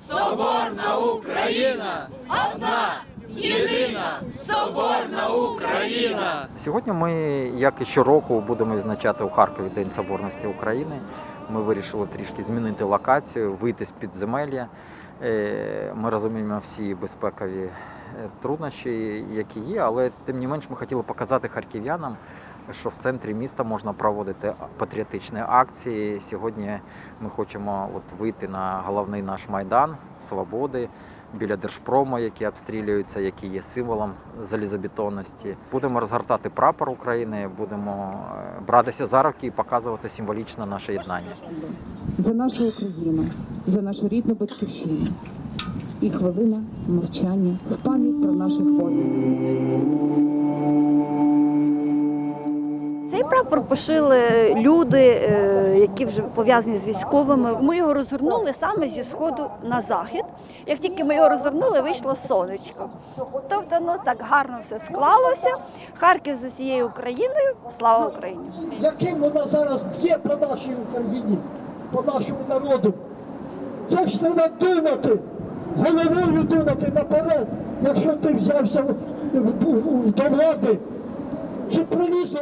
Соборна Україна, одна, єдина, соборна Україна. Сьогодні ми, як і щороку, будемо відзначати у Харкові День Соборності України. Ми вирішили трішки змінити локацію, вийти з підземелля. Е, Ми розуміємо всі безпекові е, труднощі, які є, але тим не менш ми хотіли показати харків'янам, що в центрі міста можна проводити патріотичні акції. Сьогодні ми хочемо от вийти на головний наш майдан Свободи біля Держпрому, які обстрілюються, які є символом залізобетонності. Будемо розгортати прапор України, будемо е, братися за руки і показувати символічно наше єднання. за нашу Україну, за нашу рідну батьківщину. І хвилина мовчання в пам'ять про наших воїнів. Прапор пошили люди, е, які вже пов'язані з військовими. Ми його розгорнули саме зі сходу на захід. Як тільки ми його розгорнули, вийшло сонечко. Тобто, ну так гарно все склалося. Харків з усією Україною. Слава Україні! яким вона зараз б'є по нашій Україні, по нашому народу. Це ж треба думати, головою думати наперед, якщо ти взявся до влади, чи прилізло.